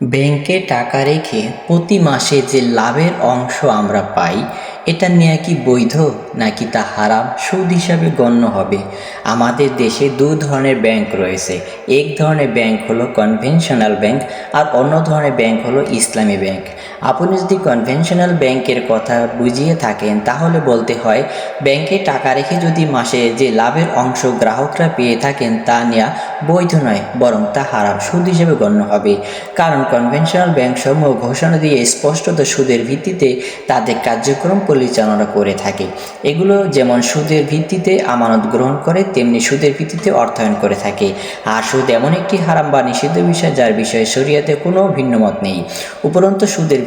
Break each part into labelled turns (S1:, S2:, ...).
S1: ব্যাংকে টাকা রেখে প্রতি মাসে যে লাভের অংশ আমরা পাই এটা নেওয়া কি বৈধ নাকি তা হারাম? সুদ হিসাবে গণ্য হবে। আমাদের দেশে দু ধরনের ব্যাংক রয়েছে। এক ধরনের ব্যাংক হলো কনভেনশনাল ব্যাংক আর অন্য ধরনের ব্যাংক হলো ইসলামী ব্যাংক। আপনি যদি কনভেনশনাল ব্যাংকের কথা বুঝিয়ে থাকেন, তাহলে বলতে হয়, ব্যাংকে টাকা রেখে যদি মাসে যে লাভের অংশ গ্রাহকরা পেয়ে থাকেন, তা নেওয়া বৈধ নয়, বরং তা হারাম। সুদ হিসেবে গণ্য হবে। কারণ কনভেনশনাল ব্যাংকসমূহ ঘোষণা দিয়ে স্পষ্টত সুদের ভিত্তিতে তাদের কার্যক্রম পরিচালনা করে থাকে। এগুলো যেমন সুদের ভিত্তিতে আমানত গ্রহণ করে, তেমনি সুদের ভিত্তিতে অর্থায়ন করে থাকে। আর সুদ এমন একটি হারাম বা নিষিদ্ধ বিষয় যার বিষয়ে শরিয়াতে কোনো ভিন্নমত নেই। উপরন্ত সুদের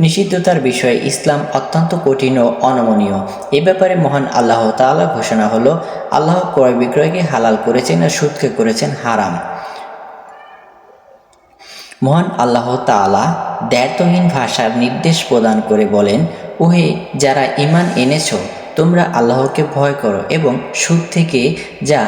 S1: নিষিদ্ধতার বিষয়ে ইসলাম অত্যন্ত কঠিন ও অনমনীয়। এ ব্যাপারে মহান আল্লাহ তাআলা ঘোষণা হলো, আল্লাহ ক্রয় বিক্রয়কে হালাল করেছেন আর সুদকে করেছেন হারাম। মহান আল্লাহ তাআলা দ্ব্যর্থহীন ভাষার নির্দেশ প্রদান করে বলেন ওহে, যারা ঈমান এনেছ, তোমরা আল্লাহকে ভয় করো এবং সুদ থেকে যা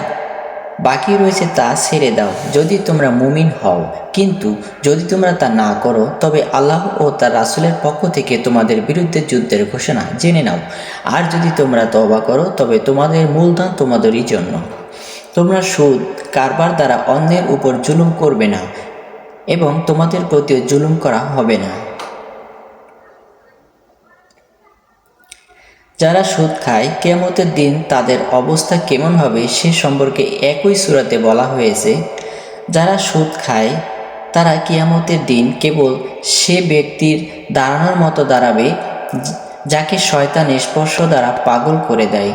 S1: বাকি রয়েছে তা ছেড়ে দাও। যদি তোমরা মুমিন হও, কিন্তু যদি তোমরা তা না করো, তবে আল্লাহ ও তার রাসূলের পক্ষ থেকে তোমাদের বিরুদ্ধে যুদ্ধের ঘোষণা জেনে নাও। আর যদি তোমরা তবা করো, তবে তোমাদের মূলধন তোমাদেরই জন্য। তোমরা সুদ, কারবার দ্বারা অন্যের উপর জুলুম করবে না এবং তোমাদের প্রতিও জুলুম করা হবে না। যারা সুদ খায় কেমতের দিন তাদের অবস্থা কেমন হবে সে সম্পর্কে একই সুরাতে বলা হয়েছে। যারা সুদ খায়, তারা কিয়ামতের দিন কেবল সে ব্যক্তির দাঁড়ানোর মতো দাঁড়াবে, যাকে শয়তান স্পর্শ দ্বারা পাগল করে দেয়।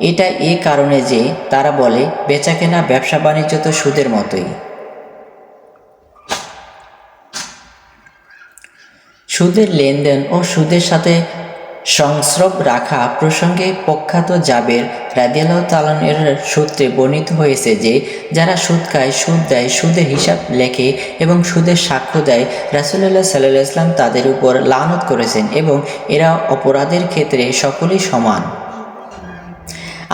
S1: এটা এ কারণে যে তারা বলে, বেচাকেনা ব্যবসা বাণিজ্য তো সুদের মতোই। সুদের লেনদেন ও সুদের সাথে সংস্রব রাখা প্রসঙ্গে প্রখ্যাত জাবের রাদিয়াল তালনের সূত্রে বর্ণিত হয়েছে যে, যারা সুদ খায়, সুদ দেয়, সুদের হিসাব লেখে এবং সুদের সাক্ষ্য দেয় রাসুল্লাহ সাল্লাহ ইসলাম তাদের উপর লানত করেছেন এবং এরা অপরাধের ক্ষেত্রে সকলেই সমান।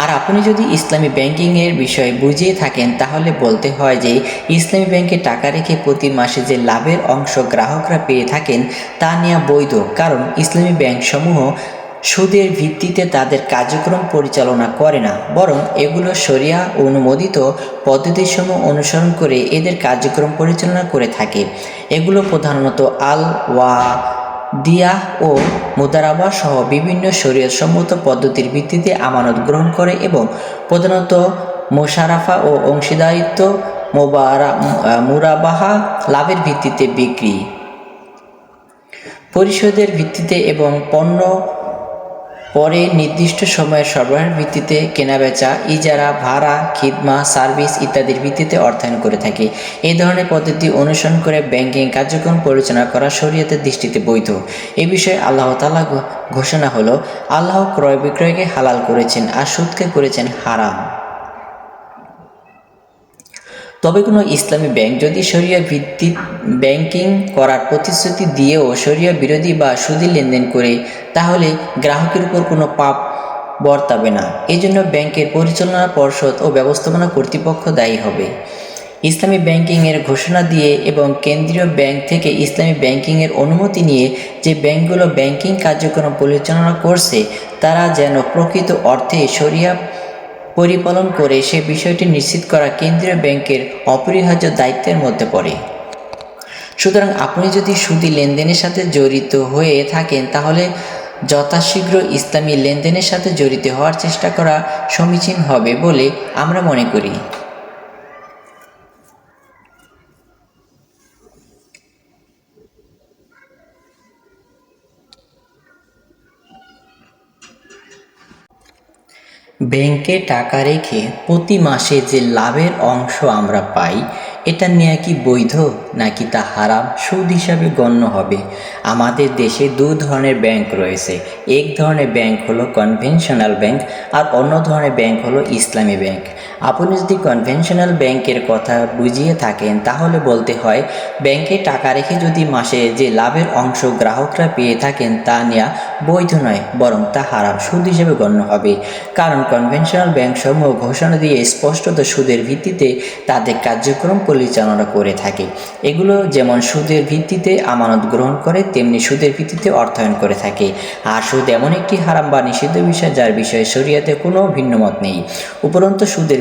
S1: আর আপনি যদি ইসলামী ব্যাংকিংয়ের বিষয়ে বুঝিয়ে থাকেন, তাহলে বলতে হয় যে ইসলামী ব্যাংকে টাকা রেখে প্রতি মাসে যে লাভের অংশ গ্রাহকরা পেয়ে থাকেন, তা নেওয়া বৈধ। কারণ ইসলামী ব্যাংকসমূহ সুদের ভিত্তিতে তাদের কার্যক্রম পরিচালনা করে না, বরং এগুলো শরিয়া অনুমোদিত পদ্ধতিসমূহ অনুসরণ করে এদের কার্যক্রম পরিচালনা করে থাকে। এগুলো প্রধানত আল ওয়া দিয়া ও মুদারাবা সহ বিভিন্ন শরীয়তসম্মত পদ্ধতির ভিত্তিতে আমানত গ্রহণ করে এবং প্রধানত মোশারাফা ও অংশীদারিত্ব মোবারা মুরাবাহা লাভের ভিত্তিতে বিক্রি। পরিশোধের ভিত্তিতে এবং পণ্য পরে নির্দিষ্ট সময়ের সরবরাহের ভিত্তিতে কেনাবেচা, ইজারা, ভাড়া, খিদমা, সার্ভিস ইত্যাদির ভিত্তিতে অর্থায়ন করে থাকে। এই ধরনের পদ্ধতি অনুসরণ করে ব্যাংকিং কার্যক্রম পরিচালনা করা শরীয়তের দৃষ্টিতে বৈধ। এ বিষয়ে আল্লাহ তালা ঘোষণা হলো, আল্লাহ ক্রয় বিক্রয়কে হালাল করেছেন আর সুদকে করেছেন হারাম। তবে কোনো ইসলামী ব্যাংক যদি শরিয়া ভিত্তিক ব্যাংকিং করার প্রতিশ্রুতি দিয়েও শরিয়া বিরোধী বা সুদি লেনদেন করে, তাহলে গ্রাহকের উপর কোনো পাপ বর্তাবে না। এজন্য ব্যাংকের পরিচালনা পর্ষদ ও ব্যবস্থাপনা কর্তৃপক্ষ দায়ী হবে। ইসলামী ব্যাংকিংয়ের ঘোষণা দিয়ে এবং কেন্দ্রীয় ব্যাংক থেকে ইসলামী ব্যাংকিংয়ের অনুমতি নিয়ে যে ব্যাংকগুলো ব্যাংকিং কার্যক্রম পরিচালনা করছে, তারা যেন প্রকৃত অর্থে শরিয়া পরিপালন করে সে বিষয়টি নিশ্চিত করা কেন্দ্রীয় ব্যাংকের অপরিহার্য দায়িত্বের মধ্যে পড়ে। সুতরাং আপনি যদি সুদি লেনদেনের সাথে জড়িত হয়ে থাকেন, তাহলে যথাশীঘ্র ইসলামী লেনদেনের সাথে জড়িত হওয়ার চেষ্টা করা সমীচীন হবে বলে আমরা মনে করি। ব্যাংকে টাকা রেখে প্রতি মাসে যে লাভের অংশ আমরা পাই এটা নেওয়া কি বৈধ নাকি তা হারাম? সুদ হিসাবে গণ্য হবে। আমাদের দেশে দু ধরনের ব্যাংক রয়েছে। এক ধরনের ব্যাংক হলো কনভেনশনাল ব্যাংক আর অন্য ধরনের ব্যাংক হলো ইসলামী ব্যাংক। আপনি যদি কনভেনশনাল ব্যাংকের কথা বুঝিয়ে থাকেন, তাহলে বলতে হয়, ব্যাংকে টাকা রেখে যদি মাসে যে লাভের অংশ গ্রাহকরা পেয়ে থাকেন, তা নেওয়া বৈধ নয়, বরং তা হারাম। সুদ হিসেবে গণ্য হবে। কারণ কনভেনশনাল ব্যাংকসমূহ ঘোষণা দিয়ে স্পষ্টত সুদের ভিত্তিতে তাদের কার্যক্রম পরিচালনা করে থাকে। এগুলো যেমন সুদের ভিত্তিতে আমানত গ্রহণ করে, তেমনি সুদের ভিত্তিতে অর্থায়ন করে থাকে। আর সুদ এমন একটি হারাম বা নিষিদ্ধ বিষয় যার বিষয়ে শরিয়াতে কোনো ভিন্নমত নেই। উপরন্ত সুদের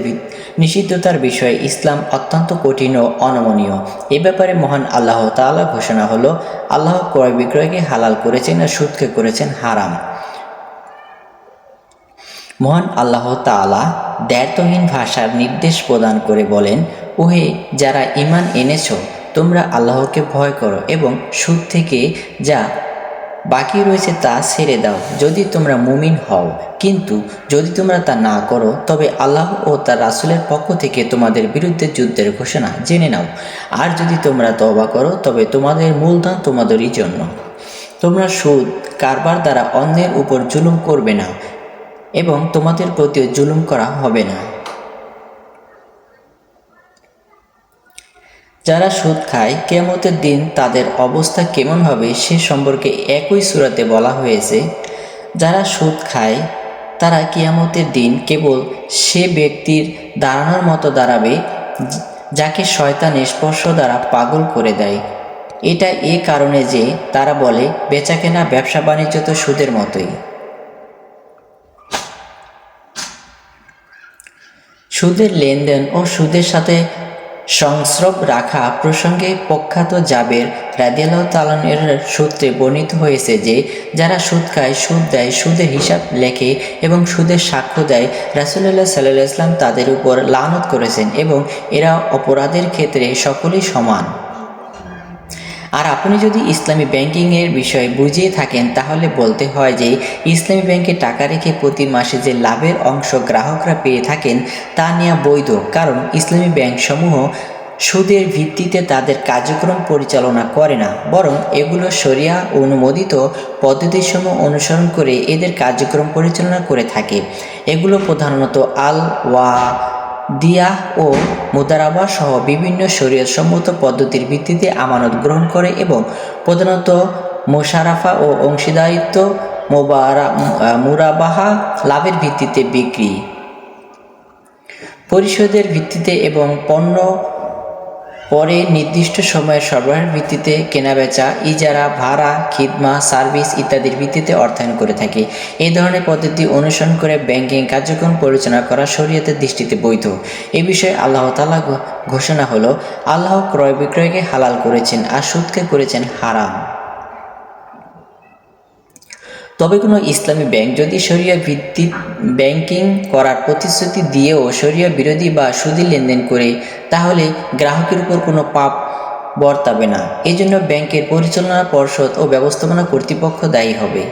S1: নিষিদ্ধতার বিষয়ে ইসলাম অত্যন্ত কঠিন ও অনমনীয়। এ ব্যাপারে মহান আল্লাহ তাআলা ঘোষণা হলো, আল্লাহ ক্রয় বিক্রয়কে হালাল করেছেন আর সুদকে করেছেন হারাম। মহান আল্লাহ তাআলা দ্ব্যর্থহীন ভাষার নির্দেশ প্রদান করে বলেন ওহে, যারা ঈমান এনেছ, তোমরা আল্লাহকে ভয় করো এবং সুদ থেকে যা বাকি রয়েছে তা ছেড়ে দাও। যদি তোমরা মুমিন হও, কিন্তু যদি তোমরা তা না করো, তবে আল্লাহ ও তার রাসুলের পক্ষ থেকে তোমাদের বিরুদ্ধে যুদ্ধের ঘোষণা জেনে নাও। আর যদি তোমরা তওবা করো, তবে তোমাদের মূলধন তোমাদেরই জন্য। তোমরা সুদ, কারবার দ্বারা অন্যের উপর জুলুম করবে না এবং তোমাদের প্রতিও জুলুম করা হবে না। যারা সুদ খায় কেমতের দিন তাদের অবস্থা কেমন হবে সে সম্পর্কে একই সুরাতে বলা হয়েছে। যারা সুদ খায়, তারা কিয়ামতের দিন কেবল সে ব্যক্তির দাঁড়ানোর মতো দাঁড়াবে, যাকে শয়তান স্পর্শ দ্বারা পাগল করে দেয়। এটা এ কারণে যে তারা বলে, বেচাকেনা ব্যবসা বাণিজ্য তো সুদের মতোই। সুদের লেনদেন ও সুদের সাথে সংস্রব রাখা প্রসঙ্গে প্রখ্যাত জাবের রাদিয়াল্লাহ তালানের সূত্রে বর্ণিত হয়েছে যে, যারা সুদ খায়, সুদ দেয়, সুদের হিসাব লেখে এবং সুদের সাক্ষ্য দেয় রাসুল্লাহ সাল্লাহ ইসলাম তাদের উপর লানত করেছেন এবং এরা অপরাধের ক্ষেত্রে সকলেই সমান। আর আপনি যদি ইসলামী ব্যাংকিংয়ের বিষয়ে বুঝিয়ে থাকেন, তাহলে বলতে হয় যে ইসলামী ব্যাংকে টাকা রেখে প্রতি মাসে যে লাভের অংশ গ্রাহকরা পেয়ে থাকেন, তা নেওয়া বৈধ। কারণ ইসলামী ব্যাংকসমূহ সুদের ভিত্তিতে তাদের কার্যক্রম পরিচালনা করে না, বরং এগুলো শরিয়া অনুমোদিত পদ্ধতিসমূহ অনুসরণ করে এদের কার্যক্রম পরিচালনা করে থাকে। এগুলো প্রধানত আল ওয়া দিয়া ও মুদারাবা সহ বিভিন্ন সম্মত পদ্ধতির ভিত্তিতে আমানত গ্রহণ করে এবং প্রধানত মোশারাফা ও অংশীদারিত্ব, মোবারা মুরাবাহা লাভের ভিত্তিতে বিক্রি। পরিশোধের ভিত্তিতে এবং পণ্য পরে নির্দিষ্ট সময়ে সরবরাহের ভিত্তিতে কেনাবেচা, ইজারা, ভাড়া, খিদমা, সার্ভিস ইত্যাদির ভিত্তিতে অর্থায়ন করে থাকে। এই ধরনের পদ্ধতি অনুসরণ করে ব্যাংকিং কার্যক্রম পরিচালনা করা শরীয়তের দৃষ্টিতে বৈধ। এ বিষয়ে আল্লাহ তালা ঘোষণা হলো, আল্লাহ ক্রয় বিক্রয়কে হালাল করেছেন আর সুদকে করেছেন হারাম। তবে কোনো ইসলামী ব্যাংক যদি শরিয়া ভিত্তিক ব্যাংকিং করার প্রতিশ্রুতি দিয়েও শরিয়া বিরোধী বা সুদী লেনদেন করে, তাহলে গ্রাহকের উপর কোনো পাপ বর্তাবে না। এজন্য ব্যাংকের পরিচালনা পর্ষদ ও ব্যবস্থাপনা কর্তৃপক্ষ দায়ী হবে।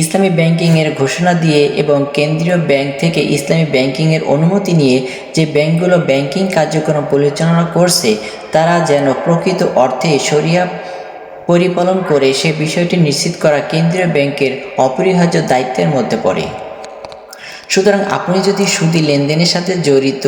S1: ইসলামী ব্যাংকিংয়ের ঘোষণা দিয়ে এবং কেন্দ্রীয় ব্যাংক থেকে ইসলামী ব্যাংকিংয়ের অনুমতি নিয়ে যে ব্যাংকগুলো ব্যাংকিং কার্যক্রম পরিচালনা করছে, তারা যেন প্রকৃত অর্থে শরিয়া পরিপালন করে সে বিষয়টি নিশ্চিত করা কেন্দ্রীয় ব্যাংকের অপরিহার্য দায়িত্বের মধ্যে পড়ে। সুতরাং আপনি যদি সুদী লেনদেনের সাথে জড়িত